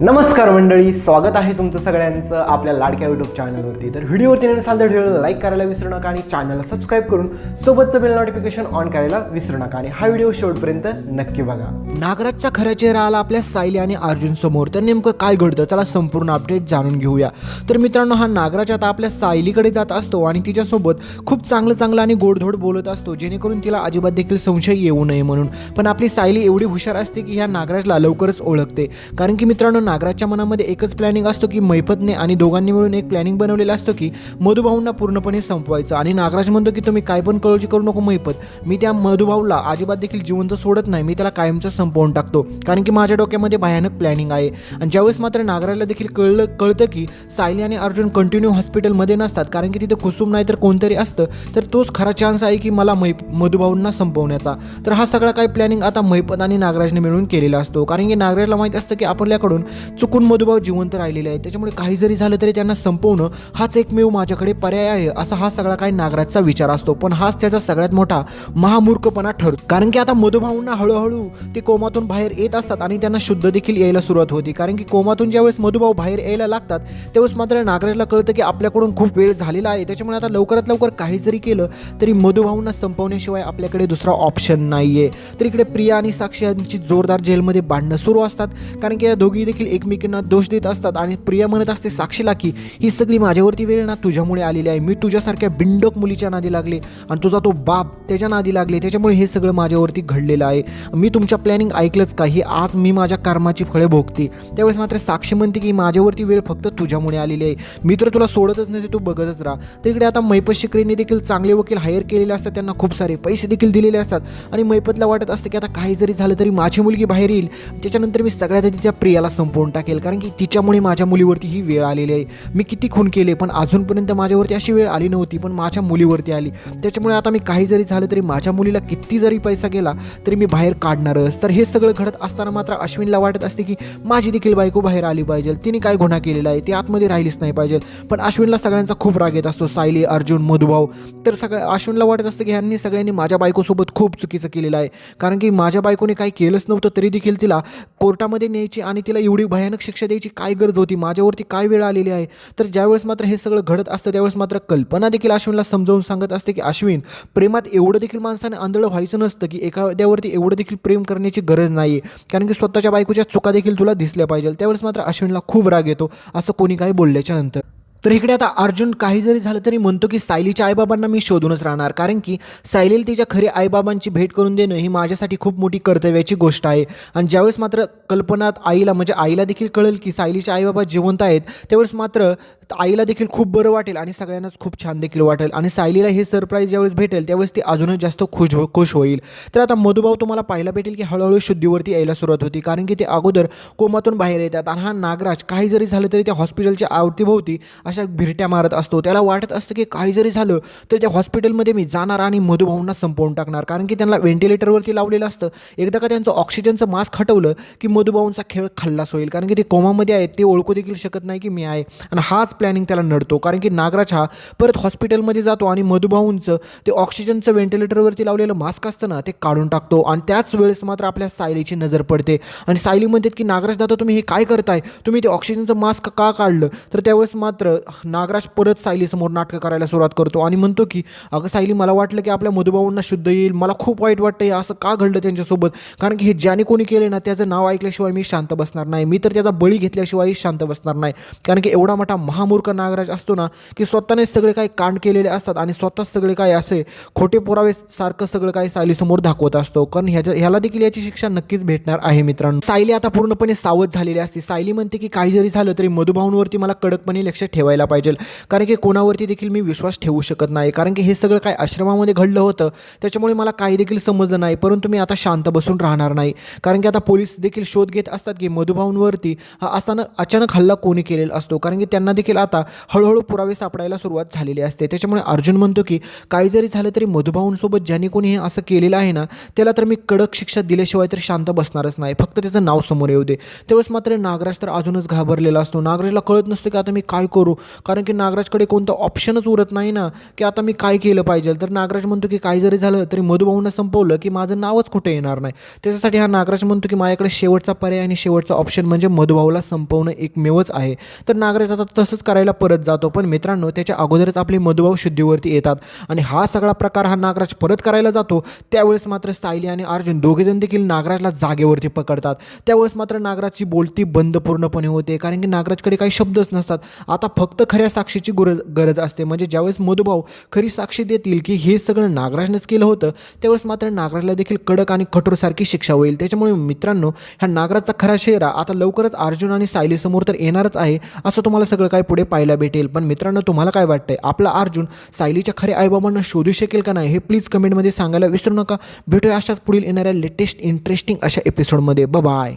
नमस्कार मंडळी स्वागत आहे तुमचं सगळ्यांचं आपल्या लाडक्या यूट्यूब चॅनलवरती तर व्हिडिओवरती नसाल तर व्हिडिओला लाईक करायला विसरू नका आणि चॅनलला सबस्क्राईब करून सोबतचं बेल नोटिफिकेशन ऑन करायला विसरू नका. आणि हा व्हिडिओ शेवटपर्यंत नक्की बघा. नागराजचा खरा चेहरा आला आपल्या सायली आणि अर्जुन समोर. तर नेमकं काय घडतं त्याला संपूर्ण अपडेट जाणून घेऊया. तर मित्रांनो हा नागराज आता आपल्या सायलीकडे जात असतो आणि तिच्यासोबत खूप चांगलं चांगलं आणि गोडधोड बोलत असतो जेणेकरून तिला अजिबात देखील संशय येऊ नये म्हणून. पण आपली सायली एवढी हुशार असते की ह्या नागराजला लवकरच ओळखते. कारण की मित्रांनो नागराजच्या मनामध्ये एकच प्लॅनिंग असतो की मैफतने आणि दोघांनी मिळून एक प्लॅनिंग बनवलेलं असतं की मधुभाऊंना पूर्णपणे संपवायचं. आणि नागराज म्हणतो की तुम्ही काय पण कळजी करू नको मैफत मी त्या मधुभाऊला अजिबात देखील जिवंत सोडत नाही. मी त्याला कायमचं संपवून टाकतो. कारण की माझ्या डोक्यामध्ये भयानक प्लॅनिंग आहे. आणि ज्यावेळेस मात्र नागराजला देखील कळलं कळतं की सायली आणि अर्जुन कंटिन्यू हॉस्पिटलमध्ये नसतात. कारण की तिथे कुसुम नाही तर कोणतरी असतं. तर तोच खरा चान्स आहे की मला मै मधुभाऊंना संपवण्याचा. तर हा सगळा काही प्लॅनिंग आता मैपत आणि नागराजने मिळून केलेला असतो. कारण की नागराजला माहीत असतं की आपल्याकडून चुकून मधुभाऊ जिवंत राहिलेले आहेत. त्याच्यामुळे काही जरी झालं तरी त्यांना संपवणं हाच एकमेव माझ्याकडे पर्याय आहे असा हा सगळा काही नागराजचा विचार असतो. पण हाच त्याचा सगळ्यात मोठा महामूर्खपणा ठरतो. कारण की आता मधुभाऊंना हळूहळू ते कोमातून बाहेर येत असतात आणि त्यांना शुद्ध देखील यायला सुरुवात होती. कारण की कोमातून ज्यावेळेस मधुभाऊ बाहेर यायला लागतात त्यावेळेस मात्र नागराजला कळतं की आपल्याकडून खूप वेळ झालेला आहे. त्याच्यामुळे आता लवकरात लवकर काही जरी केलं तरी मधुभाऊंना संपवण्याशिवाय आपल्याकडे दुसरा ऑप्शन नाही आहे तर इकडे प्रिया आणि साक्षी यांची जोरदार जेलमध्ये भांडणं सुरू असतात. कारण की या दोघी देखील एकमेकींना दोष देत असतात. आणि प्रिया म्हणत असते साक्षीला की ही सगळी माझ्यावरती वेळ ना तुझ्यामुळे आलेली आहे. मी तुझ्यासारख्या बिंडोक मुलीच्या नादी लागले. आणि तुझा तो बाप त्याच्या नादी लागले. त्याच्यामुळे हे सगळं माझ्यावरती घडलेलं आहे. मी तुमच्या प्लॅनिंग ऐकलंच का? ही आज मी माझ्या कर्माची फळे भोगते. त्यावेळेस मात्र साक्षी म्हणते की माझ्यावरती वेळ फक्त तुझ्यामुळे आलेली आहे. मी तर तुला सोडतच नाही तू बघतच राहा. तर इकडे आता मैपत शिकरेने देखील चांगले वकील हायर केलेले असतात. त्यांना खूप सारे पैसे देखील दिलेले असतात. आणि मैपतला वाटत असतं की आता काही जरी झालं तरी माझी मुलगी बाहेर येईल. त्याच्यानंतर मी सगळ्यात आधी त्या प्रियाला संपवून टाकेल. कारण की तिच्यामुळे माझ्या मुलीवरती ही वेळ आलेली आहे. मी किती खून केले पण अजूनपर्यंत माझ्यावरती अशी वेळ आली नव्हती पण माझ्या मुलीवरती आली. त्याच्यामुळे आता मी काही जरी झालं तरी माझ्या मुलीला किती जरी पैसा गेला तरी मी बाहेर काढणारच. तर हे सगळं घडत असताना मात्र अश्विनला वाटत असते की माझी देखील बायको बाहेर आली पाहिजे. तिने काय गुन्हा केलेला आहे ती आतमध्ये राहिलीच नाही पाहिजे. पण अश्विनला सगळ्यांचा खूप राग येत असतो सायली अर्जुन मधुभाऊ. तर सगळ्या अश्विनला वाटत असतं की ह्यांनी सगळ्यांनी माझ्या बायकोसोबत खूप चुकीचं केलेलं आहे. कारण की माझ्या बायकोने काही केलंच नव्हतं तरी देखील तिला कोर्टामध्ये न्यायची आणि तिला एवढी भयानक शिक्षा द्यायची काय गरज होती? माझ्यावरती काय वेळ आलेली आहे? तर ज्यावेळेस मात्र हे सगळं घडत असतं त्यावेळेस मात्र कल्पना देखील अश्विनला समजावून सांगत असते की अश्विन प्रेमात एवढं देखील माणसाने आंधळं व्हायचं नसतं की एखाद्यावरती एवढं देखील प्रेम करण्याची गरज नाही कारण की स्वतःच्या बायकोच्या चुका देखील तुला दिसल्या पाहिजे त्यावेळेस मात्र अश्विनला खूप राग येतो असं कोणी काही बोलल्याच्या नंतर. तर इकडे आता अर्जुन काही जरी झालं तरी म्हणतो की सायलीच्या आईबाबांना मी शोधूनच राहणार. कारण की सायलीला तिच्या खरे आईबाबांची भेट करून देणं ही माझ्यासाठी खूप मोठी कर्तव्याची गोष्ट आहे. आणि ज्यावेळेस मात्र कल्पनात आईला म्हणजे आईला देखील कळेल की सायलीच्या आईबाबा जिवंत आहेत त्यावेळेस मात्र आईला देखील खूप बरं वाटेल आणि सगळ्यांनाच खूप छान देखील वाटेल. आणि सायलीला हे सरप्राईज ज्यावेळेस भेटेल त्यावेळेस ती अजूनच जास्त खुश हो खुश होईल. तर आता मधुभाऊ तुम्हाला पाहायला भेटेल की हळूहळू शुद्धीवरती यायला सुरुवात होती. कारण की ते अगोदर कोमातून बाहेर येतात आणि हा नागराज काही जरी झालं तरी त्या हॉस्पिटलच्या आवतीभोवती अशा भिरट्या मारत असतो. त्याला वाटत असतं की काही जरी झालं तर त्या हॉस्पिटलमध्ये मी जाणार आणि मधुभाऊंना संपवून टाकणार. कारण की त्यांना व्हेंटिलेटरवरती लावलेलं असतं. एकदा का त्यांचं ऑक्सिजनचं मास्क हटवलं की मधुभाऊंचा खेळ खाल्लास होईल. कारण की ते कोमामध्ये आहेत ते ओळखू देखील शकत नाही की मी आहे. आणि हाच प्लॅनिंग त्याला नडतो. कारण की नागराज हा परत हॉस्पिटलमध्ये जातो आणि मधुभाऊंचं ते ऑक्सिजनचं व्हेंटिलेटरवरती लावलेलं मास्क असतं ना ते काढून टाकतो. आणि त्याच वेळेस मात्र आपल्या सायलीची नजर पडते. आणि सायली म्हणतात की नागराज दादा तुम्ही हे काय करताय? तुम्ही ते ऑक्सिजनचं मास्क का काढलं? तर त्यावेळेस मात्र नागराज परत सायलीसमोर नाटकं करायला सुरुवात करतो आणि म्हणतो की अगं सायली मला वाटलं की आपल्या मधुभाऊंना शुद्ध येईल. मला खूप वाईट वाटतं हे असं का घडलं त्यांच्यासोबत? कारण की हे ज्याने कोणी केले ना त्याचं नाव ऐकल्याशिवाय मी शांत बसणार नाही. मी तर त्याचा बळी घेतल्याशिवायही शांत बसणार नाही. कारण की एवढा मोठा मूर्ख नागराज असतो ना की स्वतःनेच सगळे काही कांड केलेले असतात आणि स्वतःच सगळे काय असे खोटे पुरावे सारखं सगळं काही सायलीसमोर दाखवत असतो. कारण ह्याच्या ह्याला देखील याची शिक्षा नक्कीच भेटणार आहे मित्रांनो. सायली आता पूर्णपणे सावध झालेली असते. सायली म्हणते की काही जरी झालं तरी मधुभाऊंवरती मला कडकपणे लक्ष ठेवायला पाहिजे. कारण की कोणावरती देखील मी विश्वास ठेवू शकत नाही. कारण की हे सगळं काय आश्रमामध्ये घडलं होतं. त्याच्यामुळे मला काही देखील समजलं नाही. परंतु मी आता शांत बसून राहणार नाही. कारण की आता पोलीस देखील शोध घेत असतात की मधुभाऊंवरती हा अचानक अचानक हल्ला कोणी केलेला असतो. कारण की त्यांना देखील देखील आता हळूहळू पुरावे सापडायला सुरुवात झालेली असते. त्याच्यामुळे अर्जुन म्हणतो की काही जरी झालं तरी मधुभाऊंसोबत ज्याने कोणी हे असं केलेलं आहे ना त्याला तर मी कडक शिक्षा दिल्याशिवाय तर शांत बसणारच नाही. फक्त त्याचं नाव समोर येऊ दे. त्यावेळेस मात्र नागराज तर अजूनच घाबरलेला असतो. नागराजला कळत नसतं की आता मी काय करू? कारण की नागराजकडे कोणतं ऑप्शनच उरत नाही ना की आता मी काय केलं पाहिजे? तर नागराज म्हणतो की काही जरी झालं तरी मधुभाऊंना संपवलं की माझं नावच कुठे येणार नाही. त्याच्यासाठी हा नागराज म्हणतो की माझ्याकडे शेवटचा पर्याय आणि शेवटचा ऑप्शन म्हणजे मधुभाऊला संपवणं एकमेवच आहे. तर नागराज आता तसंच करायला परत जातो. पण मित्रांनो त्याच्या अगोदरच आपले मधुभाव शुद्धीवरती येतात. आणि हा सगळा प्रकार हा नागराज परत करायला जातो. त्यावेळेस मात्र सायली आणि अर्जुन दोघेजण देखील नागराजला जागेवरती पकडतात. त्यावेळेस मात्र नागराजची बोलती बंद पूर्णपणे होते. कारण की नागराजकडे काही शब्दच नसतात. आता फक्त खऱ्या साक्षीची गरज गरज असते. म्हणजे ज्यावेळेस मधुभाव खरी साक्षी देतील की हे सगळं नागराजनंच केलं होतं त्यावेळेस मात्र नागराजला देखील कडक आणि कठोरसारखी शिक्षा होईल. त्याच्यामुळे मित्रांनो ह्या नागराजचा खरा चेहरा आता लवकरच अर्जुन आणि सायलीसमोर तर येणारच आहे असं तुम्हाला सगळं काही पुढे पाहायला भेटेल. पण मित्रांनो तुम्हाला काय वाटतंय? आपला अर्जुन सायलीच्या खऱ्या आईबाबांना शोधू शकेल का नाही हे प्लीज कमेंटमध्ये सांगायला विसरू नका. भेटूया अशाच पुढील येणाऱ्या लेटेस्ट इंटरेस्टिंग अशा एपिसोडमध्ये बाय